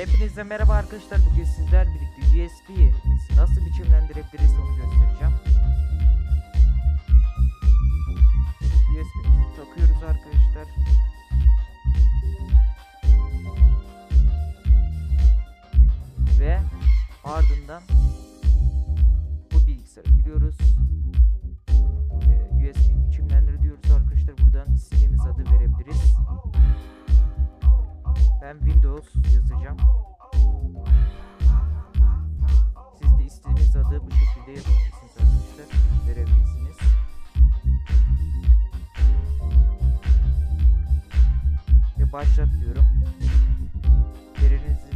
Hepinize merhaba arkadaşlar. Bugün sizler birlikte USB'yi nasıl biçimlendirebiliriz onu göstereceğim. USB'yi takıyoruz arkadaşlar. Ve ardından bu bilgisayara giriyoruz. USB biçimlendir arkadaşlar. Buradan istediğimiz adı verebiliriz. Ben Windows yazacağım. diye bakıyorsunuz arkadaşlar verebilirsiniz. Ve başlat diyorum. Yerinizi